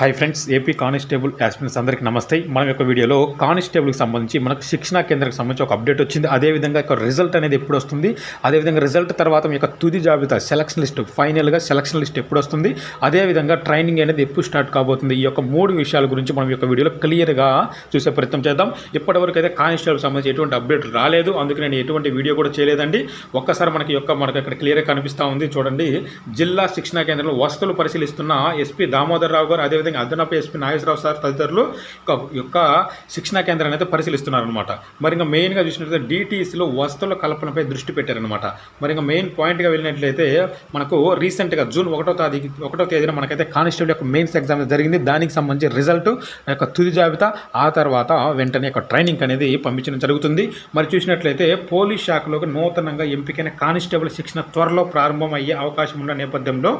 Hi friends AP constable aspirants అందరికీ నమస్తే. మనం యొక్క వీడియోలో కానిస్టేబుల్కి సంబంధించి మనకు శిక్షణా కేంద్రానికి సంబంధించి ఒక అప్డేట్ వచ్చింది. అదేవిధంగా యొక్క రిజల్ట్ అనేది ఎప్పుడు వస్తుంది? అదేవిధంగా రిజల్ట్ తర్వాత మీ యొక్క తుది జాబితా సెలక్షన్ లిస్ట్ ఫైనల్గా సెలక్షన్ లిస్ట్ ఎప్పుడు వస్తుంది? అదేవిధంగా ట్రైనింగ్ అనేది ఎప్పుడు స్టార్ట్ కాబోతుంది? ఈ యొక్క మూడు విషయాల గురించి మనం యొక్క వీడియోలో క్లియర్గా చూసే ప్రయత్నం చేద్దాం. ఇప్పటివరకు అయితే కానిస్టేబుల్ సంబంధించి ఎటువంటి అప్డేట్ రాలేదు. అందుకే నేను ఎటువంటి వీడియో కూడా చేయలేదండి. ఒక్కసారి మనకి యొక్క మనకు ఇక్కడ క్లియర్గా కనిపిస్తూ ఉంది. చూడండి. జిల్లా శిక్షణా కేంద్రంలో వసతులు పరిశీలిస్తున్న ఎస్పీ దామోదర్ రావు గారు అదేవిధంగా అదనపు ఎస్పీ నాగేశ్వరరావు సార్ తదితరులు యొక్క శిక్షణా కేంద్రాన్ని అయితే పరిశీలిస్తున్నారనమాట మరి ఇంకా మెయిన్గా చూసినట్లయితే డిటీసీలో వసతుల కల్పనపై దృష్టి పెట్టారనమాట మరి ఇంకా మెయిన్ పాయింట్గా వెళ్ళినట్లయితే మనకు రీసెంట్గా జూన్ ఒకటో తేదీ ఒకటో తేదీన మనకైతే కానిస్టేబుల్ యొక్క మెయిన్స్ ఎగ్జామ్ జరిగింది. దానికి సంబంధించి రిజల్ట్ యొక్క తుది జాబితా ఆ తర్వాత వెంటనే యొక్క ట్రైనింగ్ అనేది పంపించడం జరుగుతుంది. మరి చూసినట్లయితే పోలీస్ శాఖలోకి నూతనంగా ఎంపికైన కానిస్టేబుల్ శిక్షణ త్వరలో ప్రారంభం అయ్యే అవకాశం ఉన్న నేపథ్యంలో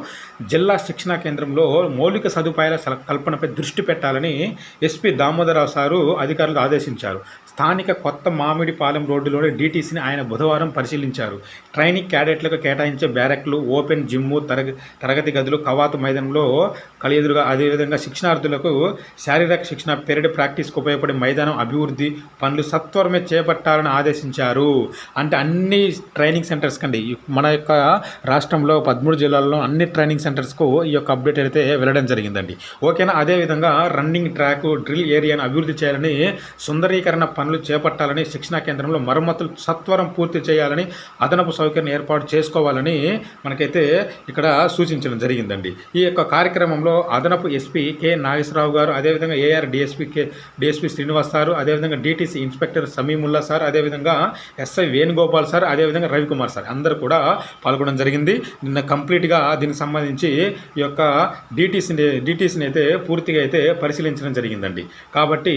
జిల్లా శిక్షణా కేంద్రంలో మౌలిక సదుపాయాల కల్పనపై దృష్టి పెట్టాలని ఎస్పీ దామోదరరావు సారు అధికారులకు ఆదేశించారు. స్థానిక కొత్త మామిడిపాలెం రోడ్డులోని డీటీసీని ఆయన బుధవారం పరిశీలించారు. ట్రైనింగ్ క్యాడెట్లకు కేటాయించే బ్యారెక్లు ఓపెన్ జిమ్ము తరగ తరగతి గదులు కవాతు మైదానంలో కలియదురుగా అదేవిధంగా శిక్షణార్థులకు శారీరక శిక్షణ పెరడ్ ప్రాక్టీస్కు ఉపయోగపడే మైదానం అభివృద్ధి పనులు సత్వరమే చేపట్టాలని ఆదేశించారు. అంటే అన్ని ట్రైనింగ్ సెంటర్స్ కండి మన యొక్క రాష్ట్రంలో పదమూడు జిల్లాల్లో అన్ని ట్రైనింగ్ సెంటర్స్కు ఈ యొక్క అప్డేట్ అయితే వెళ్ళడం జరిగిందండి. ఓకేనా? అదేవిధంగా రన్నింగ్ ట్రాక్ డ్రిల్ ఏరియాను అభివృద్ధి చేయాలని సుందరీకరణ పనులు చేపట్టాలని శిక్షణా కేంద్రంలో మరమ్మతులు సత్వరం పూర్తి చేయాలని అదనపు సౌకర్యం ఏర్పాటు చేసుకోవాలని మనకైతే ఇక్కడ సూచించడం జరిగిందండి. ఈ యొక్క కార్యక్రమంలో అదనపు ఎస్పీ కె. నాగేశ్వరరావు గారు అదేవిధంగా AR DSP K. DSP Srinivas sir అదేవిధంగా డిటీసీ ఇన్స్పెక్టర్ సమీముల్లా సార్ అదేవిధంగా ఎస్ఐ వేణుగోపాల్ సార్ అదేవిధంగా రవికుమార్ సార్ అందరూ కూడా పాల్గొనడం జరిగింది. నిన్న కంప్లీట్గా దీనికి సంబంధించి ఈ యొక్క డిటిసి డిటీసీని అయితే పూర్తిగా అయితే పరిశీలించడం జరిగిందండి. కాబట్టి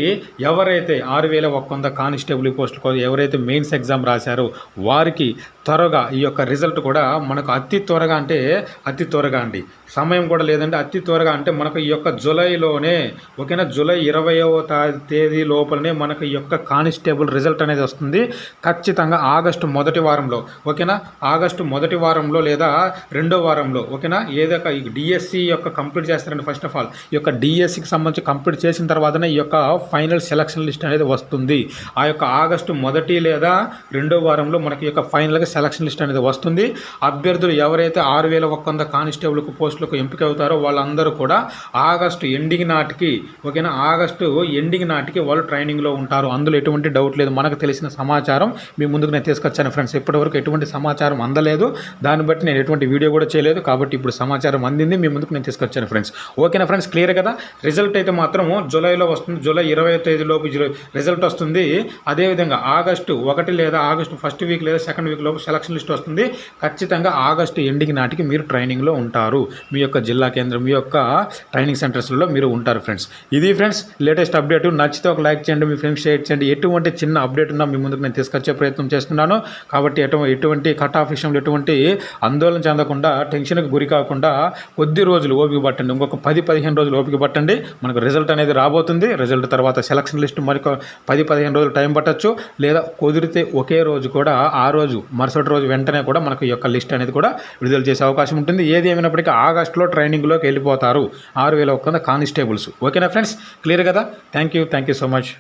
ఎవరైతే ఆరు వేల ఒక్క వంద కానిస్టేబుల్ పోస్టుల కోసం ఎవరైతే మెయిన్స్ ఎగ్జామ్ రాశారో వారికి త్వరగా ఈ యొక్క రిజల్ట్ కూడా మనకు అతి త్వరగా అంటే అతి త్వరగా అండి. సమయం కూడా లేదంటే అతి త్వరగా అంటే మనకు ఈ యొక్క జూలైలోనే ఓకేనా జూలై ఇరవయవ తేదీ లోపలనే మనకు ఈ యొక్క కానిస్టేబుల్ రిజల్ట్ అనేది వస్తుంది. ఖచ్చితంగా ఆగస్టు మొదటి వారంలో ఓకేనా ఆగస్టు మొదటి వారంలో లేదా రెండో వారంలో ఓకేనా ఏదో ఒక డిఎస్సి యొక్క కంప్లీట్ చేస్తారండి ఫస్ట్ ఆఫ్ ఆల్. ఈ యొక్క డిఎస్సికి సంబంధించి కంప్లీట్ చేసిన తర్వాతనే ఈ యొక్క ఫైనల్ సెలక్షన్ లిస్ట్ అనేది వస్తుంది. ఆ యొక్క ఆగస్టు మొదటి లేదా రెండో వారంలో మనకి యొక్క ఫైనల్గా సెలక్షన్ లిస్ట్ అనేది వస్తుంది. అభ్యర్థులు ఎవరైతే ఆరు వేల ఒక్క వంద కానిస్టేబుల్కు పోస్టులకు ఎంపిక అవుతారో వాళ్ళందరూ కూడా ఆగస్టు ఎండింగ్ నాటికి ఓకేనా ఆగస్టు ఎండింగ్ నాటికి వాళ్ళు ట్రైనింగ్లో ఉంటారు. అందులో ఎటువంటి డౌట్ లేదు. మనకు తెలిసిన సమాచారం మీ ముందుకు నేను తీసుకొచ్చాను ఫ్రెండ్స్ ఇప్పటివరకు ఎటువంటి సమాచారం అందలేదు. దాన్ని బట్టి నేను ఎటువంటి వీడియో కూడా చేయలేదు. కాబట్టి ఇప్పుడు సమాచారం అందింది. మీ ముందుకు నేను తీసుకొచ్చాను ఫ్రెండ్స్ ఓకేనా ఫ్రెండ్స్ క్లియర్ కదా? రిజల్ట్ అయితే మాత్రం జూలైలో వస్తుంది. జూలై ఇరవై తేదీలోపు రిజల్ట్ వస్తుంది. అదేవిధంగా ఆగస్టు ఒకటి లేదా ఆగస్టు ఫస్ట్ వీక్ లేదా సెకండ్ వీక్ లోపు సెలక్షన్ లిస్ట్ వస్తుంది. ఖచ్చితంగా ఆగస్టు ఎండింగ్ నాటికి మీరు ట్రైనింగ్లో ఉంటారు. మీ యొక్క జిల్లా కేంద్రం మీ యొక్క ట్రైనింగ్ సెంటర్స్లో మీరు ఉంటారు ఫ్రెండ్స్. ఇది ఫ్రెండ్స్ లేటెస్ట్ అప్డేట్. నచ్చితే ఒక లైక్ చేయండి మీ ఫ్రెండ్స్ షేర్ చేయండి. ఎటువంటి చిన్న అప్డేట్ ఉన్నా మీ ముందుకు నేను తీసుకొచ్చే ప్రయత్నం చేస్తున్నాను. కాబట్టి ఎటువంటి ఎటువంటి కట్ ఆఫ్ విషయంలో ఎటువంటి ఆందోళన చెందకుండా టెన్షన్కి గురి కాకుండా కొద్ది రోజులు ఓపిక పట్టండి. ఇంకొక పది పదిహేను రోజులు ఓపిక పట్టండి. మనకు రిజల్ట్ అనేది రాబోతుంది. రిజల్ట్ తర్వాత సెలక్షన్ లిస్ట్ మరొక పది పదిహేను రోజులు టైం పట్టొచ్చు. లేదా కుదిరితే ఒకే రోజు కూడా ఆ రోజు మరుసటి రోజు వెంటనే కూడా మనకు ఈ యొక్క లిస్ట్ అనేది కూడా విడుదల చేసే అవకాశం ఉంటుంది. ఏది ఏమైనప్పటికీ ఆగస్టులో ట్రైనింగ్లోకి వెళ్ళిపోతారు. ఆరు వేల ఒక్క కానిస్టేబుల్స్ ఓకేనా ఫ్రెండ్స్ క్లియర్ కదా? Thank you thank you so much